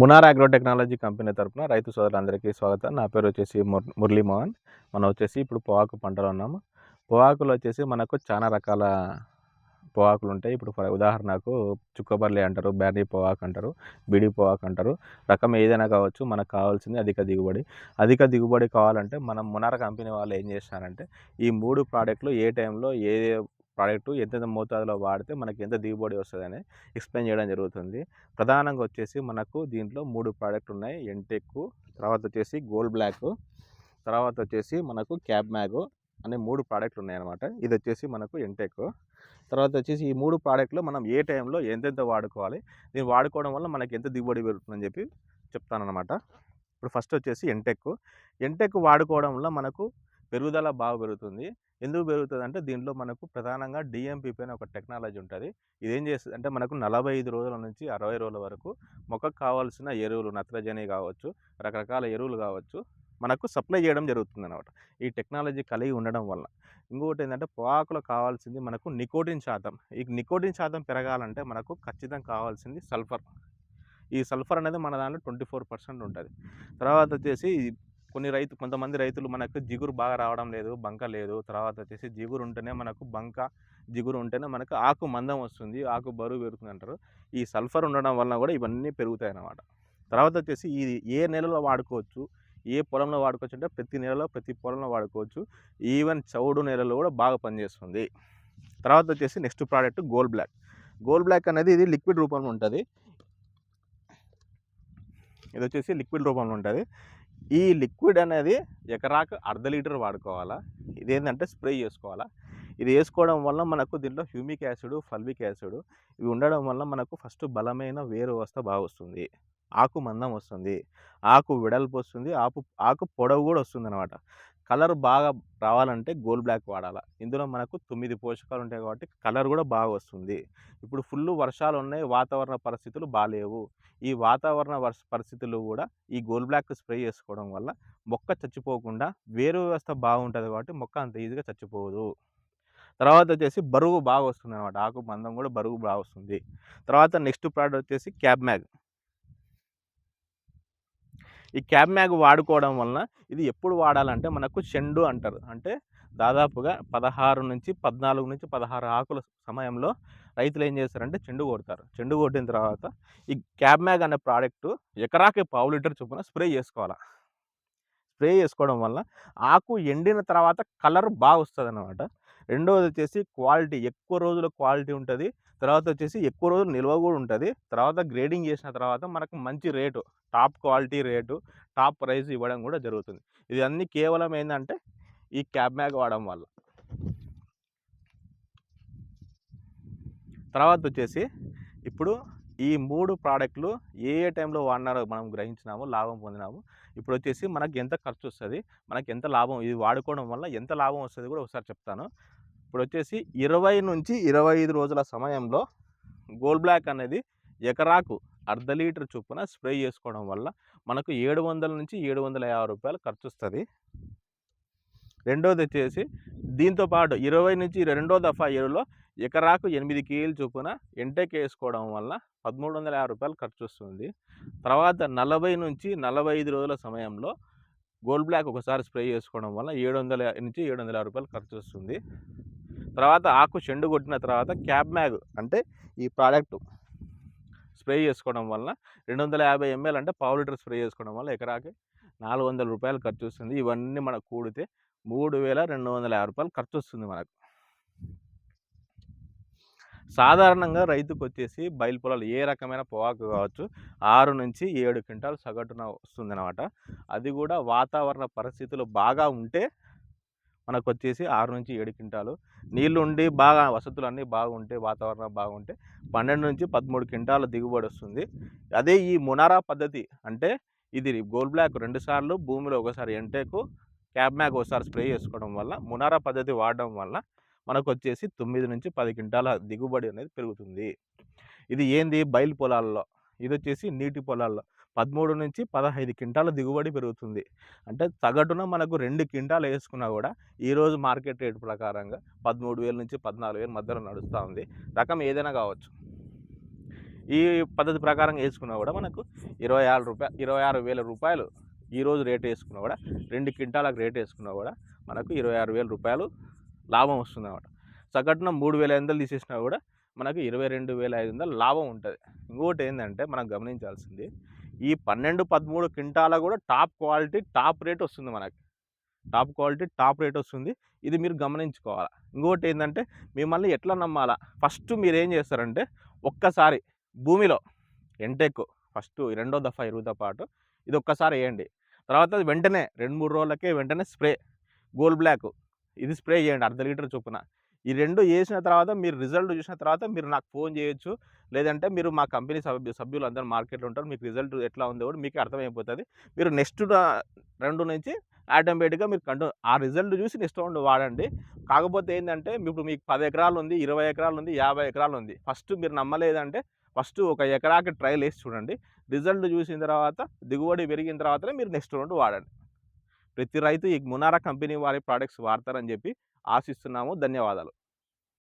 Munnar agro technology company తరపున రైతు సోదరులందరికీ స్వాగతం. నా పేరు వచ్చేసి మురళీ మోహన్ మనం వచ్చేసి ఇప్పుడు పొగాకు పంటలో ఉన్నాము. పొగాకులు వచ్చేసి మనకు చాలా రకాల పొగాకులు ఉంటాయి. ఇప్పుడు ఫర్ ఉదాహరణకు చుక్కబర్లి అంటారు బ్యారీ పొగాకు అంటారు బిడి పొగాకు అంటారు. రకం ఏదైనా కావచ్చు మనకు కావాల్సింది అధిక దిగుబడి. అధిక దిగుబడి కావాలంటే మనం మునార కంపెనీ వాళ్ళు ఏం చేస్తారంటే ఈ మూడు ప్రోడక్ట్లు ఏ టైంలో ఏ ప్రోడక్ట్ ఎంతెంత మోతాదులో వాడితే మనకి ఎంత దిగుబడి వస్తుందని ఎక్స్ప్లెయిన్ చేయడం జరుగుతుంది. ప్రధానంగా వచ్చేసి మనకు దీంట్లో మూడు ప్రోడక్ట్ ఉన్నాయి. ఎంటెక్ తర్వాత వచ్చేసి గోల్డ్ బ్లాక్ తర్వాత వచ్చేసి మనకు క్యాబ్ మ్యాగో అనే మూడు ప్రోడక్ట్లు ఉన్నాయన్నమాట. ఇది వచ్చేసి మనకు ఎంటెక్ తర్వాత వచ్చేసి ఈ మూడు ప్రోడక్ట్లు మనం ఏ టైంలో ఎంతెంత వాడుకోవాలి దీన్ని వాడుకోవడం వల్ల మనకి ఎంత దిగుబడి పెరుగుతుందని చెప్పి చెప్తానమాట ఇప్పుడు ఫస్ట్ వచ్చేసి ఎంటెక్ ఎంటెక్ వాడుకోవడం వల్ల మనకు పెరుగుదల బాగా పెరుగుతుంది. ఎందుకు పెరుగుతుంది అంటే దీంట్లో మనకు ప్రధానంగా డిఎంపీపీ అనే ఒక టెక్నాలజీ ఉంటుంది. ఇదేం చేస్తుంది అంటే మనకు నలభై ఐదు రోజుల నుంచి అరవై రోజుల వరకు మొక్కకు కావాల్సిన ఎరువులు నత్రజని కావచ్చు రకరకాల ఎరువులు కావచ్చు మనకు సప్లై చేయడం జరుగుతుంది అనమాట ఈ టెక్నాలజీ కలిగి ఉండడం వల్ల ఇంకొకటి ఏంటంటే పొగాకులో కావాల్సింది మనకు నికోటిన్ శాతం. ఈ నికోటిన్ శాతం పెరగాలంటే మనకు ఖచ్చితంగా కావాల్సింది సల్ఫర్. ఈ సల్ఫర్ అనేది మన దాంట్లో ట్వంటీ ఫోర్ పర్సెంట్ ఉంటుంది. తర్వాత వచ్చేసి కొన్ని రైతు కొంతమంది రైతులు మనకు జిగురు బాగా రావడం లేదు బంక లేదు. తర్వాత వచ్చేసి జిగురు ఉంటేనే మనకు బంక జిగురు ఉంటేనే మనకు ఆకు మందం వస్తుంది ఆకు బరువు పెరుగుతుంది అంటారు. ఈ సల్ఫర్ ఉండడం వలన కూడా ఇవన్నీ పెరుగుతాయి అన్నమాట. తర్వాత వచ్చేసి ఇది ఏ నెలలో వాడుకోవచ్చు ఏ పొలంలో వాడుకోవచ్చు అంటే ప్రతి నెలలో ప్రతి పొలంలో వాడుకోవచ్చు. ఈవెన్ చౌడు నెలలో కూడా బాగా పనిచేస్తుంది. తర్వాత వచ్చేసి next product gold black. Gold black అనేది ఇది లిక్విడ్ రూపంలో ఉంటుంది. ఇది వచ్చేసి లిక్విడ్ రూపంలో ఉంటుంది. ఈ లిక్విడ్ అనేది ఎకరాకు అర్ధ లీటర్ వాడుకోవాలా? ఇదేంటంటే స్ప్రే చేసుకోవాలా? ఇది వేసుకోవడం వల్ల మనకు దీంట్లో హ్యూమిక్ యాసిడ్ ఫల్విక్ యాసిడ్ ఇవి ఉండడం వల్ల మనకు ఫస్ట్ బలమైన వేరు వ్యవస్థ బాగా వస్తుంది. ఆకు మందం వస్తుంది. ఆకు వెడల్పు వస్తుంది. ఆకు ఆకు పొడవు కూడా వస్తుంది అనమాట కలర్ బాగా రావాలంటే గోల్డ్ బ్లాక్ వాడాలి. ఇందులో మనకు తొమ్మిది పోషకాలు ఉంటాయి కాబట్టి కలర్ కూడా బాగా వస్తుంది. ఇప్పుడు ఫుల్ వర్షాలు ఉన్నాయి వాతావరణ పరిస్థితులు బాగాలేవు ఈ వాతావరణ వర్ష పరిస్థితులు కూడా ఈ గోల్డ్ బ్లాక్ స్ప్రే చేసుకోవడం వల్ల మొక్క చచ్చిపోకుండా వేరు వ్యవస్థ బాగుంటుంది కాబట్టి మొక్క అంత ఈజీగా చచ్చిపోదు. తర్వాత వచ్చేసి బరువు బాగా వస్తుంది అనమాట ఆకు మందం కూడా బరువు బాగా వస్తుంది. తర్వాత నెక్స్ట్ ప్రోడక్ట్ వచ్చేసి క్యాబ్ మ్యాగ్. ఈ క్యాబ్ మ్యాగ్ వాడుకోవడం వలన ఇది ఎప్పుడు వాడాలంటే మనకు చెండు అంటారు. అంటే దాదాపుగా పదహారు నుంచి పద్నాలుగు నుంచి పదహారు ఆకుల సమయంలో రైతులు ఏం చేస్తారంటే చెండు కొడతారు. చెండు కొట్టిన తర్వాత ఈ క్యాబ్ మ్యాగ్ అనే ప్రోడక్ట్ ఎకరాకి పావు లీటర్ చొప్పున స్ప్రే చేసుకోవాలి. స్ప్రే చేసుకోవడం వల్ల ఆకు ఎండిన తర్వాత కలర్ బాగా వస్తుంది అనమాట రెండవది వచ్చేసి క్వాలిటీ ఎక్కువ రోజుల క్వాలిటీ ఉంటుంది. తర్వాత వచ్చేసి ఎక్కువ రోజులు నిల్వ కూడా ఉంటుంది. తర్వాత గ్రేడింగ్ చేసిన తర్వాత మనకు మంచి rate top quality rate top price ఇవ్వడం కూడా జరుగుతుంది. ఇది అన్నీ కేవలం ఏంటంటే ఈ క్యాబ్ బ్యాగ్ వాడడం వల్ల. తర్వాత వచ్చేసి ఇప్పుడు ఈ మూడు ప్రోడక్ట్లు ఏ ఏ టైంలో వాడినారో మనం గ్రహించినాము లాభం పొందినాము. ఇప్పుడు వచ్చేసి మనకి ఎంత ఖర్చు వస్తుంది మనకి ఎంత లాభం ఇది వాడుకోవడం వల్ల ఎంత లాభం వస్తుంది కూడా ఒకసారి చెప్తాను. ఇప్పుడు వచ్చేసి ఇరవై నుంచి ఇరవై ఐదు రోజుల సమయంలో గోల్డ్ బ్లాక్ అనేది ఎకరాకు అర్ధ లీటర్ చొప్పున స్ప్రే చేసుకోవడం వల్ల మనకు ఏడు వందల నుంచి ఏడు వందల యాభై రూపాయలు ఖర్చు వస్తుంది రెండోది వచ్చేసి దీంతో పాటు ఇరవై నుంచి రెండో దఫా ఏడులో ఎకరాకు ఎనిమిది కేజీలు చొప్పున ఎంటెక్ వేసుకోవడం వల్ల పదమూడు వందల యాభై రూపాయలు ఖర్చు వస్తుంది తర్వాత నలభై నుంచి నలభై ఐదు రోజుల సమయంలో గోల్డ్ బ్లాక్ ఒకసారి స్ప్రే చేసుకోవడం వల్ల ఏడు వందల నుంచి ఏడు వందల యాభై రూపాయలు ఖర్చు వస్తుంది తర్వాత ఆకు చెండు కొట్టిన తర్వాత క్యాబ్ మ్యాగ్ అంటే ఈ ప్రోడక్ట్ స్ప్రే చేసుకోవడం వల్ల రెండు వందల యాభై ఎంఎల్ అంటే పావు లీటర్ స్ప్రే చేసుకోవడం వల్ల ఎకరాకి నాలుగు వందల రూపాయలు ఖర్చు వస్తుంది ఇవన్నీ మనకు కూడితే మూడు వేల రెండు వందల యాభై రూపాయలు ఖర్చు వస్తుంది మనకు. సాధారణంగా రైతుకు వచ్చేసి బయలు పొలాలు ఏ రకమైన పొగాకు కావచ్చు ఆరు నుంచి ఏడు క్వింటాలు సగటున వస్తుంది అనమాట అది కూడా వాతావరణ పరిస్థితులు బాగా ఉంటే మనకు వచ్చేసి ఆరు నుంచి ఏడు క్వింటాలు. నీళ్ళు ఉండి బాగా వసతులు అన్నీ బాగుంటే వాతావరణం బాగుంటే పన్నెండు నుంచి పదమూడు క్వింటాల దిగుబడి వస్తుంది. అదే ఈ మునారా పద్ధతి అంటే ఇది గోల్డ్ బ్లాక్ రెండు సార్లు భూమిలో ఒకసారి ఎంటేకు క్యాబ్ మ్యాగ్ ఒకసారి స్ప్రే చేసుకోవడం వల్ల మునారా పద్ధతి వాడడం వల్ల మనకు వచ్చేసి తొమ్మిది నుంచి పది క్వింటాల దిగుబడి అనేది పెరుగుతుంది. ఇది ఏంది? బయలు పొలాల్లో. ఇది వచ్చేసి నీటి పొలాల్లో. పదమూడు నుంచి పదహైదు క్వింటాల దిగుబడి పెరుగుతుంది. అంటే సగటున మనకు రెండు క్వింటాలు వేసుకున్నా కూడా ఈరోజు మార్కెట్ రేట్ ప్రకారంగా పదమూడు వేల నుంచి పద్నాలుగు వేల మధ్యలో నడుస్తూ ఉంది. రకం ఏదైనా కావచ్చు. ఈ పద్ధతి ప్రకారం వేసుకున్నా కూడా మనకు ఇరవై ఆరు రూపాయలు ఇరవై ఆరు వేల రూపాయలు ఈరోజు రేట్ వేసుకున్నా కూడా రెండు క్వింటాలకు రేట్ వేసుకున్నా కూడా మనకు ఇరవై ఆరు వేల రూపాయలు లాభం వస్తుంది అన్నమాట. సగటున మూడు వేల ఐదు వందలు తీసేసినా కూడా మనకు ఇరవై రెండు వేల ఐదు వందలు లాభం ఉంటుంది. ఇంకొకటి ఏంటంటే మనం గమనించాల్సింది ఈ పన్నెండు పదమూడు క్వింటాల కూడా టాప్ క్వాలిటీ టాప్ రేట్ వస్తుంది మనకి. టాప్ క్వాలిటీ టాప్ రేట్ వస్తుంది. ఇది మీరు గమనించుకోవాలి. ఇంకోటి ఏంటంటే మిమ్మల్ని ఎట్లా నమ్మాలా? ఫస్ట్ మీరు ఏం చేస్తారంటే ఒక్కసారి భూమిలో ఎంటెక్ ఫస్ట్ రెండో దఫా ఎరువుతో పాటు ఇది ఒక్కసారి వేయండి. తర్వాత వెంటనే రెండు మూడు రోజులకే వెంటనే స్ప్రే గోల్డ్ బ్లాక్ ఇది స్ప్రే చేయండి అర్ధ లీటర్ చొప్పున. ఈ రెండు వేసిన తర్వాత మీరు రిజల్ట్ చూసిన తర్వాత మీరు నాకు ఫోన్ చేయొచ్చు. లేదంటే మీరు మా కంపెనీ సభ్యు సభ్యులు అందరూ మార్కెట్లో ఉంటారు. మీకు రిజల్ట్ ఎట్లా ఉందో కూడా మీకు అర్థమైపోతుంది. మీరు నెక్స్ట్ రెండు నుంచి ఆటోమేటిక్గా మీరు కంటూ ఆ రిజల్ట్ చూసి నెక్స్ట్ రౌండ్ వాడండి. కాకపోతే ఏంటంటే ఇప్పుడు మీకు పది ఎకరాలు ఉంది ఇరవై ఎకరాలు ఉంది యాభై ఎకరాలు ఉంది. ఫస్ట్ మీరు నమ్మలేదంటే ఫస్ట్ ఒక ఎకరాకి ట్రయల్ వేసి చూడండి. రిజల్ట్ చూసిన తర్వాత దిగుబడి పెరిగిన తర్వాతనే మీరు నెక్స్ట్ రౌండ్ వాడండి. ప్రతి రైతు ఈ మునారా కంపెనీ వారి ప్రోడక్ట్స్ వాడతారని చెప్పి ఆశిస్తున్నాము. ధన్యవాదాలు.